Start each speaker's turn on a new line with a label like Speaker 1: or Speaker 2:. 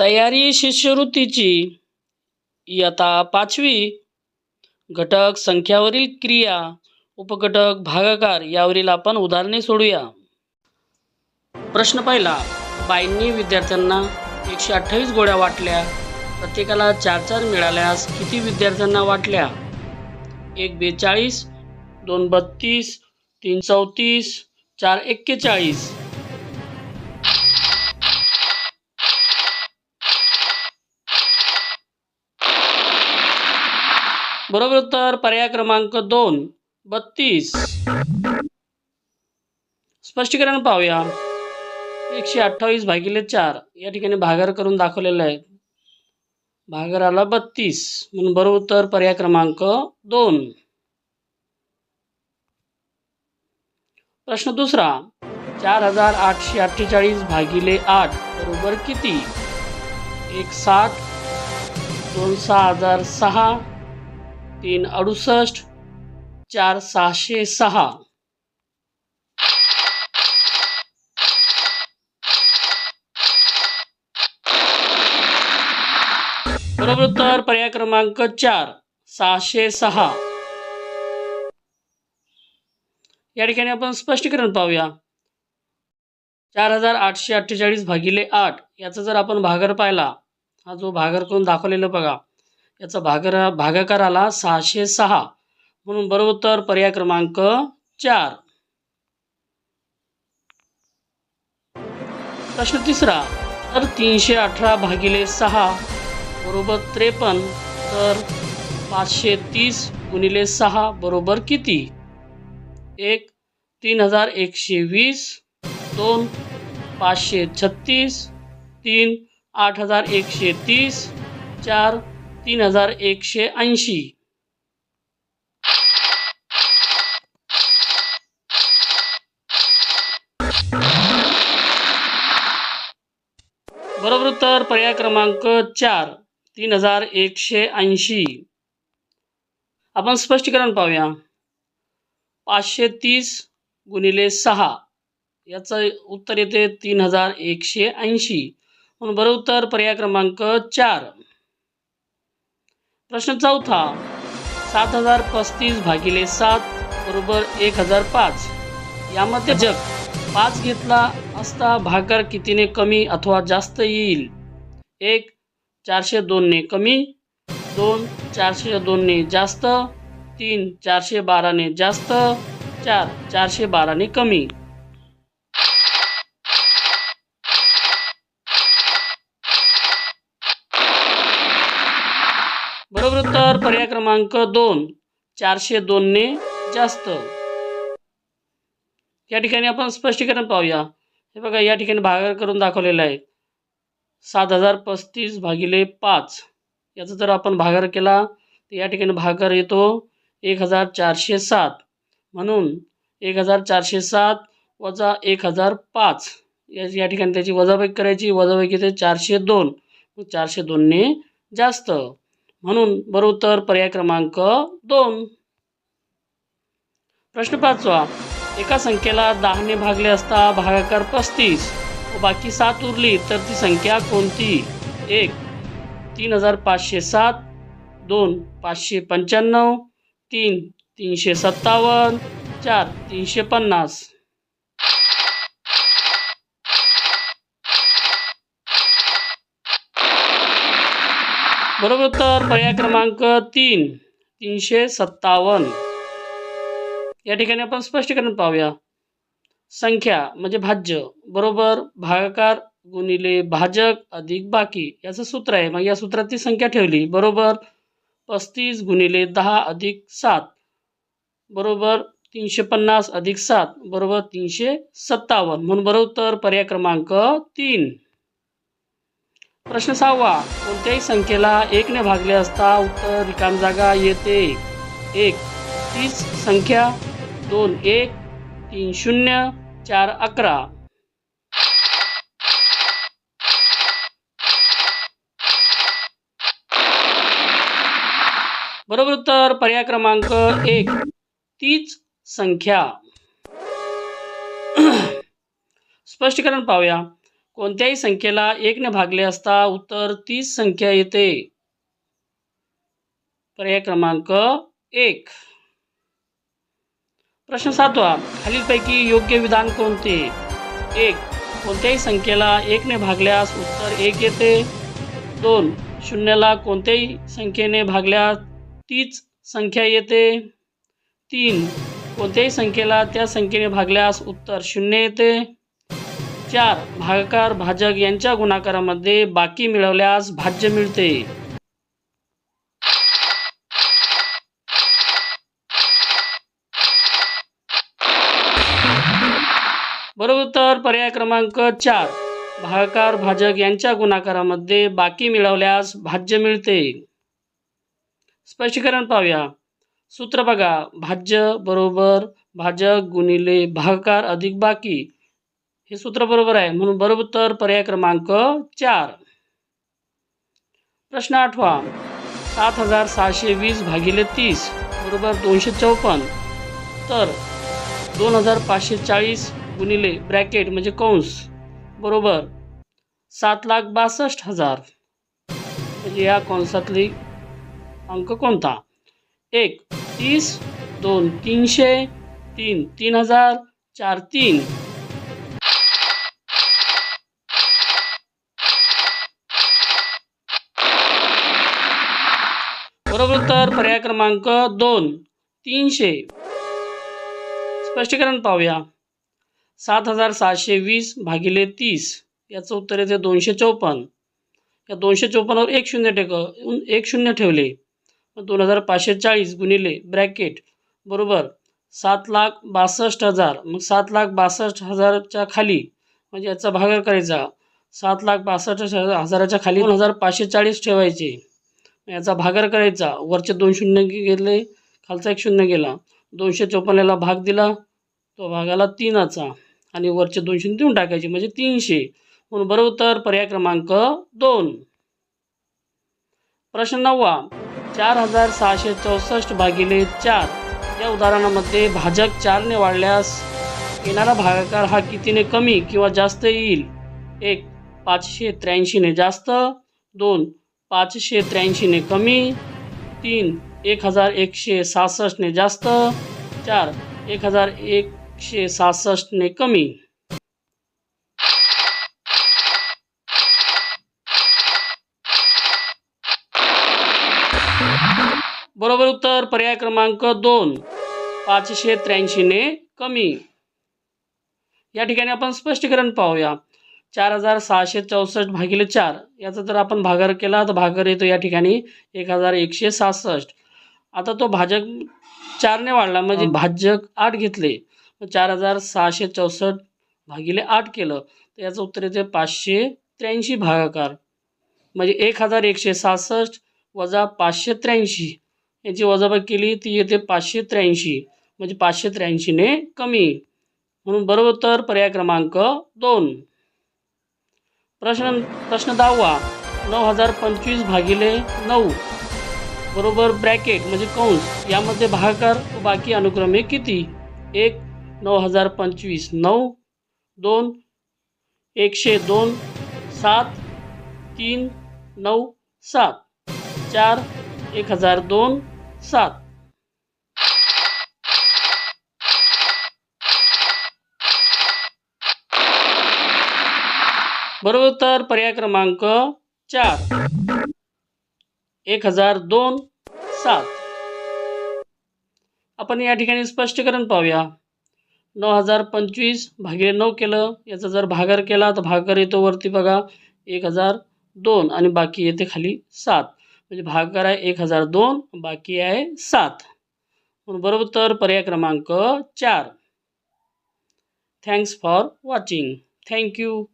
Speaker 1: तयारी शिष्यवृत्तीची. इयत्ता पाचवी. घटक संख्यावरील क्रिया. उपघटक भागाकार. यावरील आपण उदाहरणे सोडूया. प्रश्न पहिला. बाईंनी विद्यार्थ्यांना एकशे अठ्ठावीस गोळ्या वाटल्या. प्रत्येकाला चार चार मिळाल्यास किती विद्यार्थ्यांना वाटल्या? एक बेचाळीस दोन बत्तीस तीन चौतीस चार एक्केचाळीस. बरोबर उत्तर पर्याय क्रमांक दोन बत्तीस. स्पष्टीकरण पाहूया. एकशे अठ्ठावीस भागिले चार या ठिकाणी भागर करून दाखवलेलं आहे. भागराला आला बत्तीस म्हणून बरोबर उत्तर पर्याय क्रमांक दोन. प्रश्न दुसरा चार हजार आठशे अठ्ठेचाळीस भागिले आठ बरोबर किती? एक साठ दोन सहा हजार सहा तीन अडुसष्ट चार सहाशे सहा. बरोबर उत्तर पर्याय क्रमांक चार सहाशे सहा. या ठिकाणी आपण स्पष्टीकरण पाहूया. चार हजार आठशे अठ्ठेचाळीस भागिले आठ याचा जर आपण भागर पाहिला हा जो भागर करून दाखवलेला बघा. याचा भागर भागाकार आला सहाशे सहा. म्हणून बरोबर पर्याय क्रमांक चार. प्रश्न तिसरा. तर तीनशे अठरा भागिले सहा बरोबर त्रेपन्न. तर पाचशे तीस गुणिले सहा बरोबर किती? एक तीन हजार एकशे वीस. दोन पाचशे छत्तीस. तीन आठ हजार एकशे तीस. चार तीन हजार एकशे ऐंशी. बरोबर उत्तर पर्याय क्रमांक चार तीन हजार एकशे ऐंशी. आपण स्पष्टीकरण पाहूया. पाचशे तीस गुणिले सहा याचं उत्तर येते तीन हजार एकशे ऐंशी. म्हणून बरोबर उत्तर पर्याय क्रमांक चार. प्रश्न चौथा सात हजार पस्तीस भागिले सात बरोबर एक हजार पाच. यामध्ये जग पाच घेतला असता भागाकार कितीने कमी अथवा जास्त येईल? एक चारशे दोनने कमी. दोन चारशे दोनने जास्त. तीन चारशे बाराने जास्त. चार चारशे बाराने कमी. तर पर्याय क्रमांक दोन चारशे दोनने जास्त. या ठिकाणी आपण स्पष्टीकरण पाहूया. हे बघा या ठिकाणी भागाकार करून दाखवलेलं आहे. सात हजार पस्तीस भागिले पाच. याचा जर आपण भागार केला तर या ठिकाणी भागार येतो एक हजार चारशे सात. म्हणून एक हजार चारशे सात वजा एक हजार पाच. या या ठिकाणी त्याची वजाबाई करायची. वजाबाई येते चारशे दोन. चारशे दोनने जास्त. म्हणून बरोबर उत्तर पर्याय क्रमांक दोन. प्रश्न पाचवा. एका संख्येला दहाने भागले असता भागाकार पस्तीस व बाकी सात उरली तर ती संख्या कोणती? एक तीन हजार पाचशे सात दोन पाचशे पंच्याण्णव तीन तीनशे सत्तावन्न चार तीनशे पन्नास. बरोबर उत्तर पर्याय क्रमांक तीन तीनशे सत्तावन्न. या ठिकाणी आपण स्पष्टीकरण पाहूया. संख्या म्हणजे भाज्य बरोबर भागाकार गुणिले भाजक अधिक बाकी याचं सूत्र आहे. मग या सूत्रात ती संख्या ठेवली बरोबर पस्तीस गुणिले दहा अधिक सात बरोबर तीनशे पन्नास अधिक सात बरोबर तीनशे सत्तावन्न. म्हणून बरोबर उत्तर पर्याय क्रमांक तीन. प्रश्न सहावा. कोणत्याही संख्येला एकने भागले असता उत्तर रिकाम जागा येते. एक तीस संख्या दोन एक तीन शून्य चार अकरा. बरोबर उत्तर पर्याय क्रमांक एक. तीच संख्या. स्पष्टीकरण पाहूया. कोणत्याही संख्येला एकने भागले असता उत्तर तीस संख्या येते. पर्याय क्रमांक एक. प्रश्न सातवा. खालीलपैकी योग्य विधान कोणते? एक. कोणत्याही संख्येला एकने भागल्यास उत्तर एक येते. दोन. शून्याला कोणत्याही संख्येने भागल्यास तीच संख्या येते. तीन. कोणत्याही संख्येला त्या संख्येने भागल्यास उत्तर शून्य येते. चार भागाकार भाजक यांच्या गुणाकारामध्ये बाकी मिळवल्यास भाज्य मिळते. बरोबर उत्तर पर्याय क्रमांक चार. भागाकार भाजक यांच्या गुणाकारामध्ये बाकी मिळवल्यास भाज्य मिळते. स्पष्टीकरण पाहूया. सूत्र बघा. भाज्य बरोबर भाजक गुणिले भागाकार अधिक बाकी. हे सूत्र बरोबर आहे. म्हणून बरोबर तर पर्याय क्रमांक चार. प्रश्न आठवा. सात हजार सहाशे वीस भागिले तीस बरोबर दोनशे चौपन्न. तर दोन हजार पाचशे चाळीस गुणिले ब्रॅकेट म्हणजे कंस बरोबर सात लाख बासष्ट हजार. म्हणजे या कंसातली अंक कोणता? एक तीस दोन तीनशे तीन तीन हजार चार तीन. बरोबर उत्तर पर्याय क्रमांक दोन तीनशे. स्पष्टीकरण पाहूया. सात हजार सहाशे वीस भागिले तीस याचं उत्तर येते दोनशे चौपन्न. या दोनशे चौपन्नवर एक शून्य टेक एक शून्य ठेवले. दोन हजार पाचशे चाळीस गुणिले ब्रॅकेट बरोबर सात लाख बासष्ट हजार. मग सात लाख बासष्ट हजारच्या खाली म्हणजे याचा भागर करायचा. सात लाख बासष्ट हजार- हजाराच्या खाली दोन हजार पाचशे चाळीस ठेवायचे. याचा भागार करायचा. वरचे दोन शून्य घेतले खालचा एक शून्य गेला. दोनशे चौपन्नला भाग दिला. तो भागाला तीनाचा. आणि वरचे दोन शून्य देऊन टाकायचे म्हणजे तीनशे. म्हणून बरोबर पर्याय क्रमांक दोन. प्रश्न नववा. चार हजार सहाशे चौसष्ट भागिले चार. या उदाहरणामध्ये भाजक चारने वाढल्यास येणारा भागाकार हा कितीने कमी किंवा जास्त येईल? एक पाचशे त्र्याऐंशीने जास्त. दोन पाचशे त्र्याऐंशीने कमी तीन एक हजार एकशे सहासष्टने जास्त चार एक हजार एकशे सहासष्टने कमी. बरोबर उत्तर पर्याय क्रमांक दोन पाचशे त्र्याऐंशीने कमी. या ठिकाणी आपण स्पष्टीकरण पाहूया. चार हजार सहाशे चौसष्ट भागिले चार. याचा जर आपण भागाकार केला तर भागाकार येतो या ठिकाणी एक हजार एकशे सहासष्ट. आता तो भाजक चारने वाढला म्हणजे भाजक आठ घेतले. चार हजार सहाशे चौसष्ट भागिले आठ केलं. तर याचं उत्तर येते पाचशे त्र्याऐंशी भागाकार. म्हणजे एक हजार एकशे सहासष्ट वजा पाचशे त्र्याऐंशी. याची वजाबाकी केली ती येते पाचशे त्र्याऐंशी. म्हणजे पाचशे त्र्याऐंशीने कमी. म्हणून बरोबर उत्तर पर्याय क्रमांक दोन. प्रश्न प्रश्न दहावा नऊ हजार पंचवीस भागिले नऊ बरोबर ब्रॅकेट म्हणजे कंस यामध्ये भागाकार व बाकी अनुक्रमे किती? एक नऊ हजार पंचवीस नऊ दोन एकशे दोन सात तीन नऊ सात चार एक हजार दोन सात. बरोबर उत्तर पर्याय क्रमांक चार. एक हजार दोन सात. आपण या ठिकाणी स्पष्टीकरण पाहूया. नऊ हजार पंचवीस भागिले नऊ केलं याचा जर भागर केला तर भागाकार येतो वरती बघा एक हजार दोन आणि बाकी येते खाली सात. म्हणजे भागाकार आहे एक हजार दोन बाकी आहे सात. म्हणून बरोबर तर पर्याय क्रमांक चार. Thanks for watching thank you